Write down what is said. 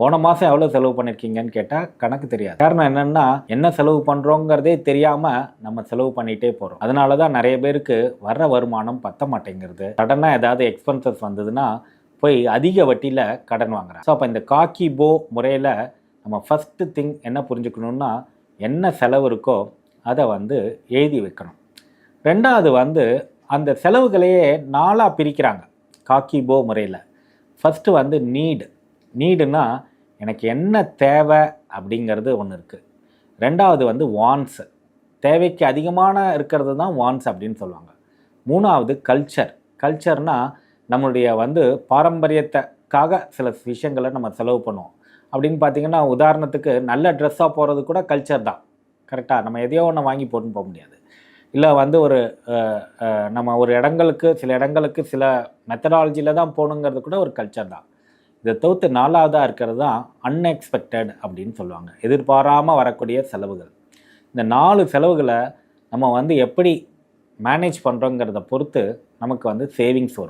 போன மாதம் எவ்வளோ செலவு பண்ணியிருக்கீங்கன்னு கேட்டால் கணக்கு தெரியாது. காரணம் என்னென்னா என்ன செலவு பண்ணுறோங்கிறதே தெரியாமல் நம்ம செலவு பண்ணிகிட்டே போகிறோம் அதனால தான் நிறைய பேருக்கு வர்ற வருமானம் பத்த மாட்டேங்கிறது. சடனாக ஏதாவது எக்ஸ்பென்சஸ் வந்ததுன்னா போய் அதிக வட்டியில் கடன் வாங்குறாங்க. ஸோ அப்போ இந்த காக்கி போ முறையில் நம்ம ஃபஸ்ட்டு திங் என்ன புரிஞ்சுக்கணுன்னா என்ன செலவு இருக்கோ அதை வந்து எழுதி வைக்கணும். ரெண்டாவது வந்து அந்த செலவுகளையே நாளாக பிரிக்கிறாங்க. காக்கி போ முறையில். ஃபஸ்ட்டு வந்து நீடு நீடுனா எனக்கு என்ன தேவை அப்படிங்கிறது ஒன்று இருக்குது ரெண்டாவது வந்து வான்ஸு தேவைக்கு அதிகமான இருக்கிறது தான் வான்ஸ் அப்படின்னு சொல்லுவாங்க. மூணாவது கல்ச்சர் கல்ச்சர்னால் நம்மளுடைய வந்து பாரம்பரியத்துக்காக சில விஷயங்களை நம்ம செலவு பண்ணுவோம். அப்படின்னு பார்த்தீங்கன்னா உதாரணத்துக்கு நல்ல ட்ரெஸ்ஸாக போகிறது கூட கல்ச்சர் தான். கரெக்டாக நம்ம எதையோ ஒன்று வாங்கி போட்டுன்னு போக முடியாது. இல்லை வந்து ஒரு நம்ம ஒரு இடங்களுக்கு சில இடங்களுக்கு சில மெத்தடாலஜியில் தான் போகணுங்கிறது கூட ஒரு கல்ச்சர் தான். இதை தவிர்த்து நாலாவதாக இருக்கிறது தான் அன்எக்ஸ்பெக்டட் அப்படின்னு சொல்லுவாங்க. எதிர்பாராமல் வரக்கூடிய செலவுகள். இந்த நாலு செலவுகளை நம்ம வந்து எப்படி மேனேஜ் பண்ணுறோங்கிறத பொறுத்து நமக்கு வந்து சேவிங்ஸ் வரும்.